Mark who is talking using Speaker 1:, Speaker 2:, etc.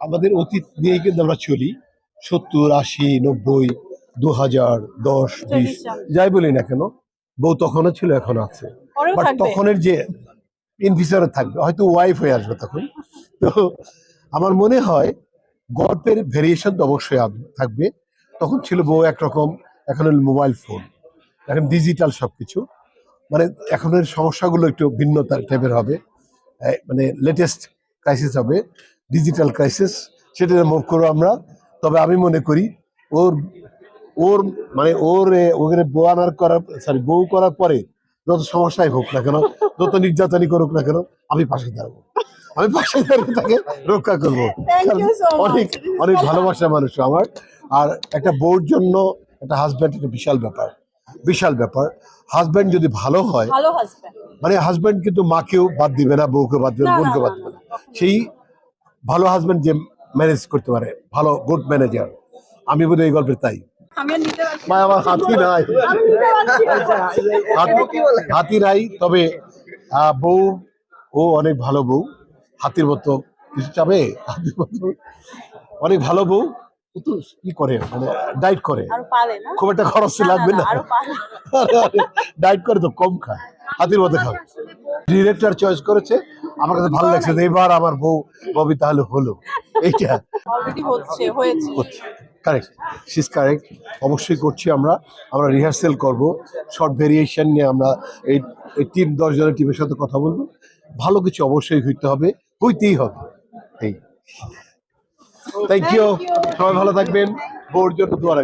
Speaker 1: আমাদের অতীত নিয়েই কিন্তু আমরা চলি। সত্তর আশি নব্বই দু হাজার দশ বিশ যাই বলি না কেন বউ তখনও ছিল এখন আছে। বাট তখনের যে ইন ফিউচারে থাকবে হয়তো ওয়াইফ হয়ে আসবে তখন। তো আমার মনে হয় গল্পের ভেরিয়েশন তো অবশ্যই থাকবে। তখন ছিল বউ একরকম এখন মোবাইল ফোন এখন ডিজিটাল সবকিছু। মানে এখনের সমস্যাগুলো একটু ভিন্ন টাইপের হবে। মানে লেটেস্ট ক্রাইসিস হবে। ডিজিটাল ক্রাইসিস সেটা মুভ করব আমরা। তবে আমি মনে করি ওর ওর মানে ওর ওখানে বউ আনার করার সরি বউ করার পরে যত সমস্যাই হোক না কেন যত নির্যাতনই করুক না কেন আমি পাশে দাঁড়াবো। আমি পাশে দাঁড়িয়ে তাকে রক্ষা করব. অনেক অনেক ভালোবাসা মানুষ আমার। আর একটা বউর জন্য একটা হাজব্যান্ড একটা বিশাল ব্যাপার। বিশাল ব্যাপার। হাজব্যান্ড যদি ভালো হয় মানে হাজব্যান্ড কিন্তু মাকেও বাদ দিবে না বউকে বাদ দিবে বোনকে বাদ দিবে না, সেই ভালো হাজব্যান্ড যে ম্যানেজ করতে পারে ভালো গুড ম্যানেজার আমি বোধ এই গল্পের তাই। মা আমার হাতি নাই। হাতি নাই তবে বউ ও অনেক ভালো বউ। হাতির মতো কিছু চাবে? হাতির মতো অনেক ভালো বউ। ও তো কি করে মানে ডাইট করে। খুব একটা খরচ লাগবে
Speaker 2: না,
Speaker 1: ডাইট করে তো কম খায়। হাতির মতো খাবে। ডিরেক্টর চয়েস করেছে। আমার কাছে ভালো লাগছে যে এবার আমার বউ ববি তাহলে হলো। এইটা। কারেক্ট সিস কারেক্ট অবশ্যই করছি আমরা। আমরা রিহার্সেল করব। শর্ট ভেরিয়েশন নিয়ে আমরা এই এই টিম দশ জনের টিমের সাথে কথা বলব। ভালো কিছু অবশ্যই হইতে হবে। হইতেই হবে। এই। থ্যাংক ইউ সবাই ভালো থাকবেন। বউর জন্য দোয়া।